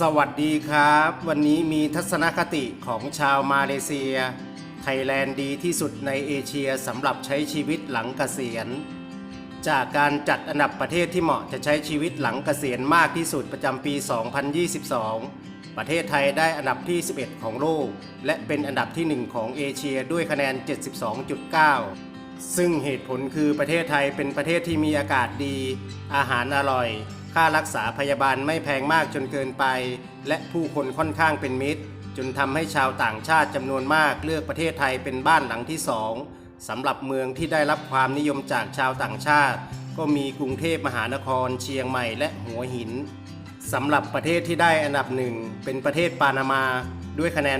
สวัสดีครับ วันนี้มีทัศนคติของชาวมาเลเซีย ไทยแลนด์ดีที่สุดในเอเชียสำหรับใช้ชีวิตหลังเกษียณ จากการจัดอันดับประเทศที่เหมาะจะใช้ชีวิตหลังเกษียณมากที่สุดประจำปี 2022 ประเทศไทยได้อันดับที่ 11 ของโลก และเป็นอันดับที่ 1 ของเอเชียด้วยคะแนน 72.9 ซึ่งเหตุผลคือประเทศไทยเป็นประเทศที่มีอากาศดี อาหารอร่อย ค่ารักษาพยาบาลไม่แพงมากจนเกินไป และผู้คนค่อนข้างเป็นมิตร จนทำให้ชาวต่างชาติจำนวนมากเลือกประเทศไทยเป็นบ้านหลังที่สองสำหรับเมืองที่ได้รับความนิยมจากชาวต่างชาติ ก็มีกรุงเทพมหานคร เชียงใหม่และหัวหินสำหรับประเทศที่ได้อันดับหนึ่งเป็นประเทศปานามาด้วยคะแนน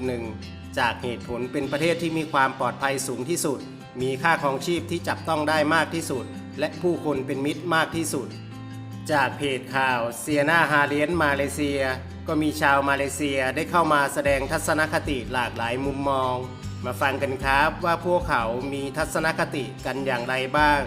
86.1 จากเหตุผลเป็นประเทศที่มีความปลอดภัยสูงที่สุด มีค่าครองชีพที่จับต้องได้มากที่สุด และผู้คนเป็นมิตรมากที่สุด จากเพจข่าวเซียนาฮาเลียนมาเลเซีย ก็มีชาวมาเลเซียได้เข้ามาแสดงทัศนคติหลากหลายมุมมอง มาฟังกันครับว่าพวกเขามีทัศนคติกันอย่างไรบ้าง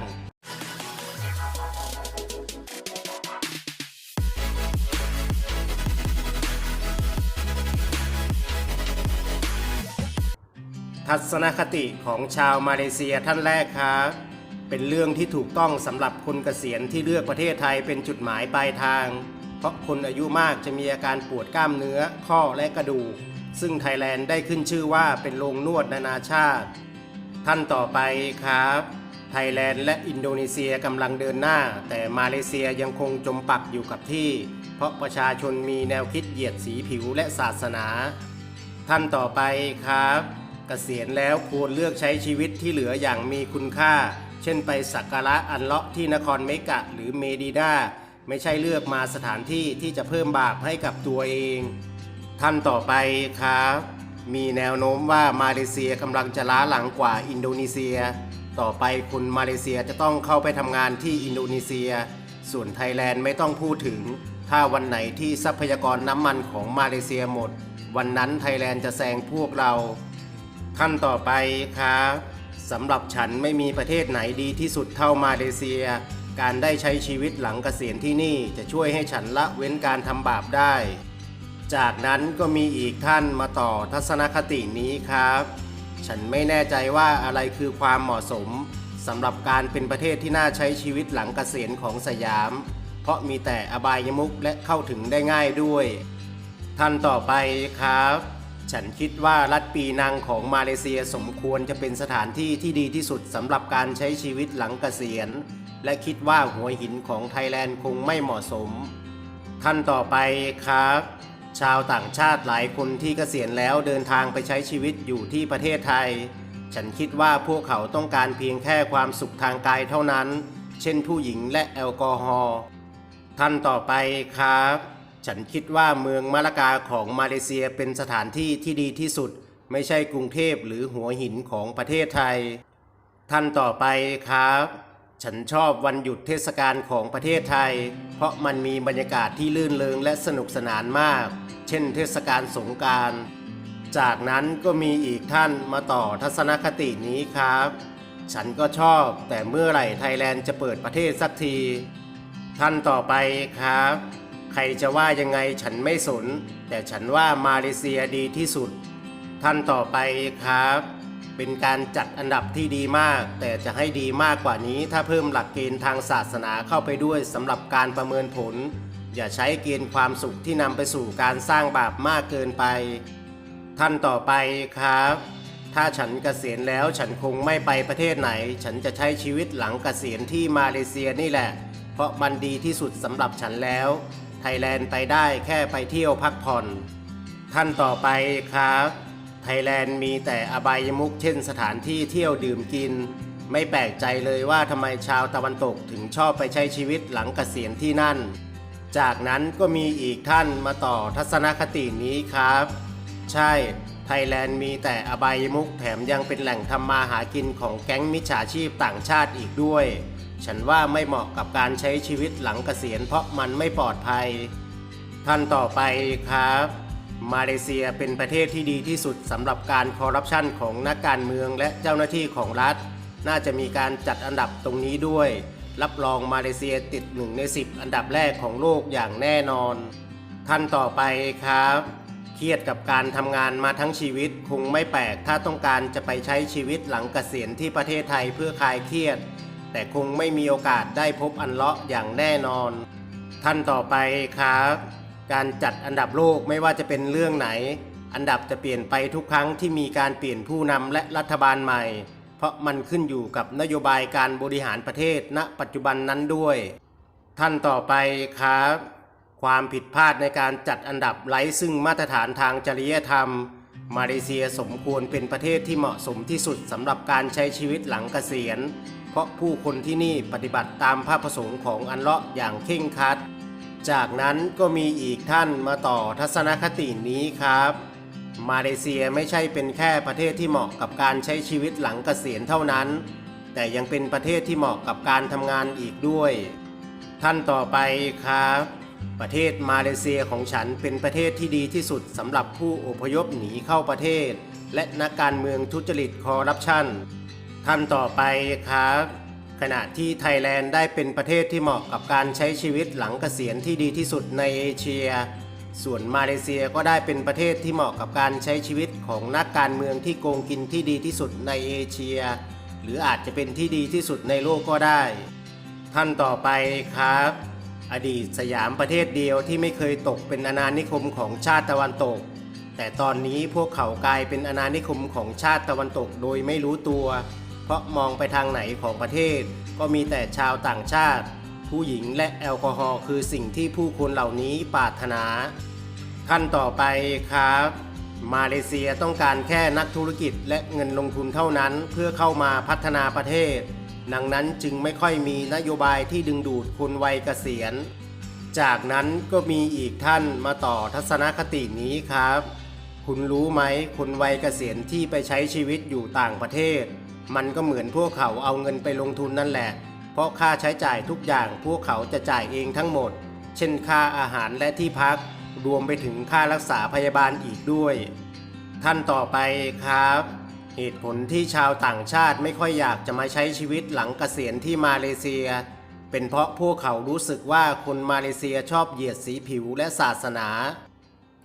ทัศนคติของชาวมาเลเซียท่านแรกครับ เป็นเรื่องที่ถูกต้องสำหรับคนเกษียณที่เลือกประเทศไทยเป็นจุดหมายปลายทาง เพราะคนอายุมากจะมีอาการปวดกล้ามเนื้อ ข้อและกระดูก ซึ่งไทยแลนด์ได้ขึ้นชื่อว่าเป็นโรงนวดนานาชาติ ท่านต่อไปครับ ไทยแลนด์และอินโดนีเซียกำลังเดินหน้า แต่มาเลเซียยังคงจมปักอยู่กับที่ เพราะประชาชนมีแนวคิดเหยียดสีผิวและศาสนา ท่านต่อไปครับ เกษียณแล้วควรเลือกใช้ชีวิตที่เหลืออย่างมีคุณค่า เช่นไปสักการะอันเลาะที่นครเมกะหรือเมดีนาไม่ใช่เลือกมาสถานที่ที่จะเพิ่มบาปให้กับตัวเอง ท่านต่อไปครับมีแนวโน้มว่ามาเลเซียกำลังจะล้าหลังกว่าอินโดนีเซีย ต่อไปคนมาเลเซียจะต้องเข้าไปทำงานที่อินโดนีเซีย ส่วนไทยแลนด์ไม่ต้องพูดถึง ถ้าวันไหนที่ทรัพยากรน้ำมันของมาเลเซียหมด วันนั้นไทยแลนด์จะแซงพวกเรา ท่านต่อไปครับสำหรับฉันไม่มีประเทศไหนดีที่สุดเท่ามาเลเซีย การได้ใช้ชีวิตหลังเกษียณที่นี่จะช่วยให้ฉันละเว้นการทำบาปได้ จากนั้นก็มีอีกท่านมาต่อทัศนคตินี้ครับ ฉันไม่แน่ใจว่าอะไรคือความเหมาะสมสำหรับการเป็นประเทศที่น่าใช้ชีวิตหลังเกษียณของสยาม เพราะมีแต่อบายมุขและเข้าถึงได้ง่ายด้วย ท่านต่อไปครับ ฉันคิดว่ารัฐปีนังของมาเลเซียสมควรจะเป็นสถานที่ที่ดีที่สุดสำหรับการใช้ชีวิตหลังเกษียณ และคิดว่าหัวหินของไทยแลนด์คงไม่เหมาะสมท่านต่อไปครับ ชาวต่างชาติหลายคนที่เกษียณแล้วเดินทางไปใช้ชีวิตอยู่ที่ประเทศไทย ฉันคิดว่าพวกเขาต้องการเพียงแค่ความสุขทางกายเท่านั้น เช่นผู้หญิงและแอลกอฮอล์ท่านต่อไปครับ ฉันคิดว่าเมืองมะละกาของมาเลเซียเป็นสถานที่ที่ดีที่สุด ไม่ใช่กรุงเทพหรือหัวหินของประเทศไทย ท่านต่อไปครับ ฉันชอบวันหยุดเทศกาลของประเทศไทย เพราะมันมีบรรยากาศที่ลื่นเริงและสนุกสนานมาก เช่น เทศกาลสงการจากนั้นก็มีอีกท่านมาต่อทัศนคตินี้ครับ ฉันก็ชอบแต่เมื่อไหร่ไทยแลนด์จะเปิดประเทศสักที ท่านต่อไปครับ ใครจะว่ายังไงฉันไม่สน แต่ฉันว่ามาเลเซียดีที่สุด ท่านต่อไปครับ เป็นการจัดอันดับที่ดีมาก แต่จะให้ดีมากกว่านี้ถ้าเพิ่มหลักเกณฑ์ทางศาสนาเข้าไปด้วยสำหรับการประเมินผล อย่าใช้เกณฑ์ความสุขที่นำไปสู่การสร้างบาปมากเกินไป ท่านต่อไปครับ ถ้าฉันเกษียณแล้วฉันคงไม่ไปประเทศไหน ฉันจะใช้ชีวิตหลังเกษียณที่มาเลเซียนี่แหละ เพราะมันดีที่สุดสำหรับฉันแล้ว ไทยแลนด์ไปได้แค่ไปเที่ยวพักผ่อน ท่านต่อไปครับไทยแลนด์มีแต่อบายมุขเช่นสถานที่เที่ยวดื่มกิน ไม่แปลกใจเลยว่าทำไมชาวตะวันตกถึงชอบไปใช้ชีวิตหลังเกษียณที่นั่น จากนั้นก็มีอีกท่านมาต่อทัศนคตินี้ครับ ใช่ไทยแลนด์มีแต่อบายมุขแถมยังเป็นแหล่งทำมาหากินของแก๊งมิจฉาชีพต่างชาติอีกด้วย ฉันว่าไม่เหมาะกับการใช้ชีวิตหลังเกษียณเพราะมันไม่ปลอดภัย ท่านต่อไปครับ มาเลเซียเป็นประเทศที่ดีที่สุดสำหรับการคอร์รัปชันของนักการเมืองและเจ้าหน้าที่ของรัฐ น่าจะมีการจัดอันดับตรงนี้ด้วย รับรองมาเลเซียติดหนึ่งใน 10 อันดับแรกของโลกอย่างแน่นอน ท่านต่อไปครับเครียดกับการทำงานมาทั้งชีวิตคงไม่แปลก ถ้าต้องการจะไปใช้ชีวิตหลังเกษียณที่ประเทศไทยเพื่อคลายเครียด แต่คงไม่มีโอกาสได้พบอันเลาะอย่างแน่นอน ท่านต่อไปครับ การจัดอันดับโลกไม่ว่าจะเป็นเรื่องไหน อันดับจะเปลี่ยนไปทุกครั้งที่มีการเปลี่ยนผู้นำและรัฐบาลใหม่ เพราะมันขึ้นอยู่กับนโยบายการบริหารประเทศณ ปัจจุบันนั้นด้วย ท่านต่อไปครับ ความผิดพลาดในการจัดอันดับไร้ซึ่งมาตรฐานทางจริยธรรมมาเลเซียสมควรเป็นประเทศที่เหมาะสมที่สุดสำหรับการใช้ชีวิตหลังเกษียณ เพราะผู้คนที่นี่ปฏิบัติตามพระประสงค์ของอันเลาะอย่างเคร่งครัด จากนั้นก็มีอีกท่านมาต่อทัศนคตินี้ครับ มาเลเซียไม่ใช่เป็นแค่ประเทศที่เหมาะกับการใช้ชีวิตหลังเกษียณเท่านั้น แต่ยังเป็นประเทศที่เหมาะกับการทำงานอีกด้วย ท่านต่อไปครับ ประเทศมาเลเซียของฉันเป็นประเทศที่ดีที่สุดสำหรับผู้อพยพหนีเข้าประเทศ และนักการเมืองทุจริตคอร์รัปชัน ท่านต่อไปครับขณะที่ไทยแลนด์ได้เป็นประเทศที่เหมาะกับการใช้ชีวิตหลังเกษียณที่ดีที่สุดในเอเชีย ส่วนมาเลเซียก็ได้เป็นประเทศที่เหมาะกับการใช้ชีวิตของนักการเมืองที่โกงกินที่ดีที่สุดในเอเชีย หรืออาจจะเป็นที่ดีที่สุดในโลกก็ได้ ท่านต่อไปครับ อดีตสยามประเทศเดียวที่ไม่เคยตกเป็นอาณานิคมของชาติตะวันตก แต่ตอนนี้พวกเขากลายเป็นอาณานิคมของชาติตะวันตกโดยไม่รู้ตัว เพราะมองไปทางไหนของประเทศ ก็มีแต่ชาวต่างชาติ ผู้หญิงและแอลกอฮอล์คือสิ่งที่ผู้คนเหล่านี้ปรารถนาท่านต่อไปครับ มาเลเซียต้องการแค่นักธุรกิจและเงินลงทุนเท่านั้นเพื่อเข้ามาพัฒนาประเทศ ดังนั้นจึงไม่ค่อยมีนโยบายที่ดึงดูดคนวัยเกษียณ จากนั้นก็มีอีกท่านมาต่อทัศนคตินี้ครับ คุณรู้ไหมคนวัยเกษียณที่ไปใช้ชีวิตอยู่ต่างประเทศ มันก็เหมือนพวกเขาเอาเงินไปลงทุนนั่นแหละ เพราะค่าใช้จ่ายทุกอย่างพวกเขาจะจ่ายเองทั้งหมด เช่นค่าอาหารและที่พัก รวมไปถึงค่ารักษาพยาบาลอีกด้วย ท่านต่อไปครับ เหตุผลที่ชาวต่างชาติไม่ค่อยอยากจะมาใช้ชีวิตหลังเกษียณที่มาเลเซีย เป็นเพราะพวกเขารู้สึกว่าคนมาเลเซียชอบเหยียดสีผิวและศาสนา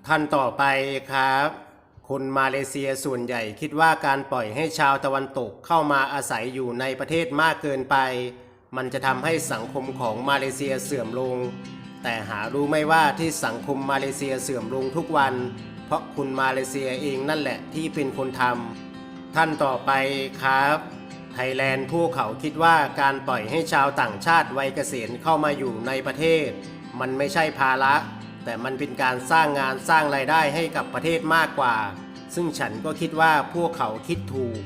ท่านต่อไปครับ คนมาเลเซียส่วนใหญ่คิดว่าการปล่อยให้ชาวตะวันตกเข้ามาอาศัยอยู่ในประเทศมากเกินไป มันจะทำให้สังคมของมาเลเซียเสื่อมลง แต่หารู้ไม่ว่าที่สังคมมาเลเซียเสื่อมลงทุกวัน เพราะคุณมาเลเซียเองนั่นแหละที่เป็นคนทำท่านต่อไปครับไทยแลนด์พวกเขาคิดว่าการปล่อยให้ชาวต่างชาติวัยเกษียณเข้ามาอยู่ในประเทศ มันไม่ใช่ภาระ แต่มันเป็นการสร้างงานสร้างรายได้ให้กับประเทศมากกว่า ซึ่งฉันก็คิดว่าพวกเขาคิดถูก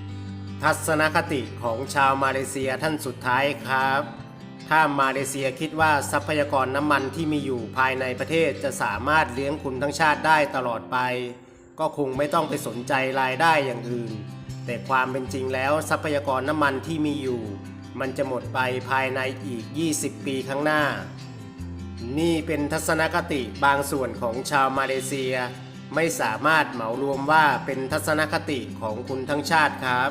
ทัศนคติของชาวมาเลเซียท่านสุดท้ายครับ ถ้ามาเลเซียคิดว่าทรัพยากรน้ำมันที่มีอยู่ภายในประเทศจะสามารถเลี้ยงคุณทั้งชาติได้ตลอดไป ก็คงไม่ต้องไปสนใจรายได้อย่างอื่น แต่ความเป็นจริงแล้วทรัพยากรน้ำมันที่มีอยู่ มันจะหมดไปภายในอีก 20 ปีข้างหน้า นี่เป็นทัศนคติบางส่วนของชาวมาเลเซีย ไม่สามารถเหมารวมว่าเป็นทัศนคติของคุณทั้งชาติครับ